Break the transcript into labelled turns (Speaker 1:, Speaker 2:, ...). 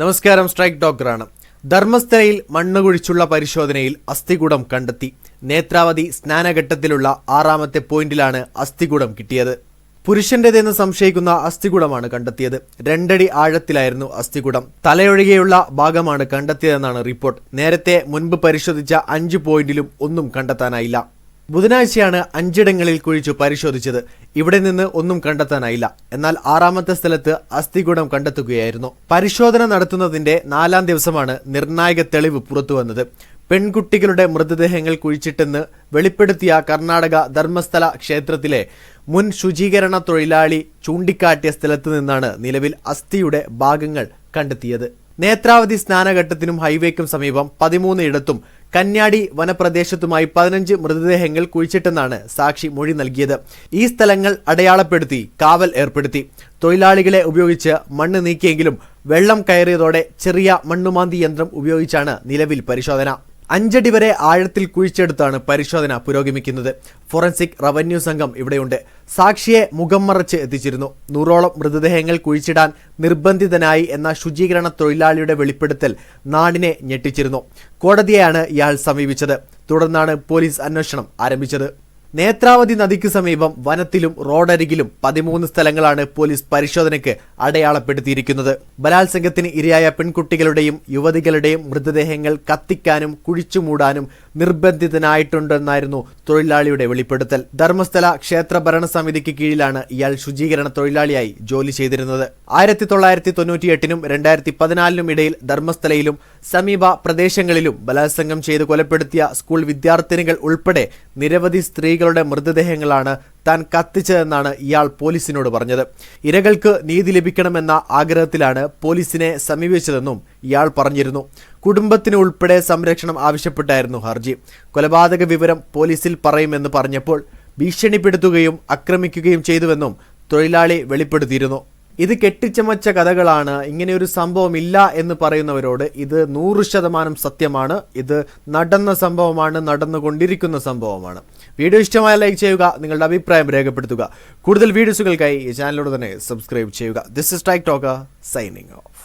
Speaker 1: നമസ്കാരം സ്ട്രൈക്ക് ഡോക്ടറാണ്. ധർമ്മസ്ഥലയിൽ മണ്ണ് കുഴിച്ചുള്ള പരിശോധനയിൽ അസ്ഥികൂടം കണ്ടെത്തി. നേത്രാവതി സ്നാനഘട്ടത്തിലുള്ള ആറാമത്തെ പോയിന്റിലാണ് അസ്ഥികൂടം കിട്ടിയത്. പുരുഷന്റേതെന്ന് സംശയിക്കുന്ന അസ്ഥികൂടമാണ് കണ്ടെത്തിയത്. രണ്ടടി ആഴത്തിലായിരുന്നു അസ്ഥികൂടം. തലയൊഴികെയുള്ള ഭാഗമാണ് കണ്ടെത്തിയതെന്നാണ് റിപ്പോർട്ട്. നേരത്തെ മുൻപ് പരിശോധിച്ച അഞ്ച് പോയിന്റിലും ഒന്നും കണ്ടെത്താനായില്ല. ബുധനാഴ്ചയാണ് അഞ്ചിടങ്ങളിൽ കുഴിച്ചു പരിശോധിച്ചത്. ഇവിടെ നിന്ന് ഒന്നും കണ്ടെത്താനായില്ല. എന്നാൽ ആറാമത്തെ സ്ഥലത്ത് അസ്ഥികൂടം കണ്ടെത്തുകയായിരുന്നു. പരിശോധന നടത്തുന്നതിന്റെ നാലാം ദിവസമാണ് നിർണായക തെളിവ് പുറത്തുവന്നത് പെൺകുട്ടികളുടെ മൃതദേഹങ്ങൾ കുഴിച്ചിട്ടെന്ന് വെളിപ്പെടുത്തിയ കർണാടക ധർമ്മസ്ഥല ക്ഷേത്രത്തിലെ മുൻ ശുചീകരണ തൊഴിലാളി ചൂണ്ടിക്കാട്ടിയ സ്ഥലത്ത് നിന്നാണ് നിലവിൽ അസ്ഥിയുടെ ഭാഗങ്ങൾ കണ്ടെത്തിയത്. നേത്രാവതി സ്നാനഘട്ടത്തിനും ഹൈവേക്കും സമീപം പതിമൂന്ന് ഇടത്തും കന്യാടി വനപ്രദേശത്തുമായി പതിനഞ്ച് മൃതദേഹങ്ങൾ കുഴിച്ചിട്ടെന്നാണ് സാക്ഷി മൊഴി നൽകിയത്. ഈ സ്ഥലങ്ങൾ അടയാളപ്പെടുത്തി കാവൽ ഏർപ്പെടുത്തി. തൊഴിലാളികളെ ഉപയോഗിച്ച് മണ്ണ് നീക്കിയെങ്കിലും വെള്ളം കയറിയതോടെ ചെറിയ മണ്ണുമാന്തി യന്ത്രം ഉപയോഗിച്ചാണ് നിലവിൽ പരിശോധന. അഞ്ചടി വരെ ആഴത്തിൽ കുഴിച്ചെടുത്താണ് പരിശോധന പുരോഗമിക്കുന്നത്. ഫോറൻസിക് റവന്യൂ സംഘം ഇവിടെയുണ്ട്. സാക്ഷിയെ മുഖം മറച്ച് എത്തിച്ചിരുന്നു. നൂറോളം മൃതദേഹങ്ങൾ കുഴിച്ചിടാൻ നിർബന്ധിതനായി എന്ന ശുചീകരണ തൊഴിലാളിയുടെ വെളിപ്പെടുത്തൽ നാടിനെ ഞെട്ടിച്ചിരുന്നു. കോടതിയെയാണ് ഇയാൾ സമീപിച്ചത്. തുടർന്നാണ് പോലീസ് അന്വേഷണം ആരംഭിച്ചത്. നേത്രാവതി നദിക്ക് സമീപം വനത്തിലും റോഡരികിലും പതിമൂന്ന് സ്ഥലങ്ങളാണ് പോലീസ് പരിശോധനയ്ക്ക് അടയാളപ്പെടുത്തിയിരിക്കുന്നത്. ബലാത്സംഗത്തിന് ഇരയായ പെൺകുട്ടികളുടെയും യുവതികളുടെയും മൃതദേഹങ്ങൾ കത്തിക്കാനും കുഴിച്ചുമൂടാനും നിർബന്ധിതനായിട്ടുണ്ടെന്നായിരുന്നു തൊഴിലാളിയുടെ വെളിപ്പെടുത്തൽ. ധർമ്മസ്ഥല ക്ഷേത്ര ഭരണസമിതിക്ക് കീഴിലാണ് ഇയാൾ ശുചീകരണ തൊഴിലാളിയായി ജോലി ചെയ്തിരുന്നത്. ആയിരത്തി തൊള്ളായിരത്തി തൊണ്ണൂറ്റിയെട്ടിനും രണ്ടായിരത്തി പതിനാലിനും ഇടയിൽ ധർമ്മസ്ഥലയിലും സമീപ പ്രദേശങ്ങളിലും ബലാത്സംഗം ചെയ്ത് കൊലപ്പെടുത്തിയ സ്കൂൾ വിദ്യാർത്ഥിനികൾ ഉൾപ്പെടെ നിരവധി സ്ത്രീകളുടെ മൃതദേഹങ്ങളാണ് താൻ കത്തിച്ചതെന്നാണ് ഇയാൾ പോലീസിനോട് പറഞ്ഞത്. ഇരകൾക്ക് നീതി ലഭിക്കണമെന്ന ആഗ്രഹത്തിലാണ് പോലീസിനെ സമീപിച്ചതെന്നും ഇയാൾ പറഞ്ഞിരുന്നു. കുടുംബത്തിന് ഉൾപ്പെടെ സംരക്ഷണം ആവശ്യപ്പെട്ടായിരുന്നു ഹർജി. കൊലപാതക വിവരം പോലീസിൽ പറയുമെന്ന് പറഞ്ഞപ്പോൾ ഭീഷണിപ്പെടുത്തുകയും ആക്രമിക്കുകയും ചെയ്തുവെന്നും തൊഴിലാളി വെളിപ്പെടുത്തിയിരുന്നു. ഇത് കെട്ടിച്ചമച്ച കഥകളാണ്. ഇങ്ങനെ ഒരു സംഭവം ഇല്ല എന്ന് പറയുന്നവരോട് ഇത് നൂറ് ശതമാനം സത്യമാണ്. ഇത് നടന്ന സംഭവമാണ് നടന്നുകൊണ്ടിരിക്കുന്ന സംഭവമാണ്. വീഡിയോ ഇഷ്ടമായ ലൈക്ക് ചെയ്യുക നിങ്ങളുടെ അഭിപ്രായം രേഖപ്പെടുത്തുക. കൂടുതൽ വീഡിയോസുകൾക്കായി ഈ ചാനലോട് തന്നെ സബ്സ്ക്രൈബ് ചെയ്യുക. This is ടൈക് ടോക്ക signing of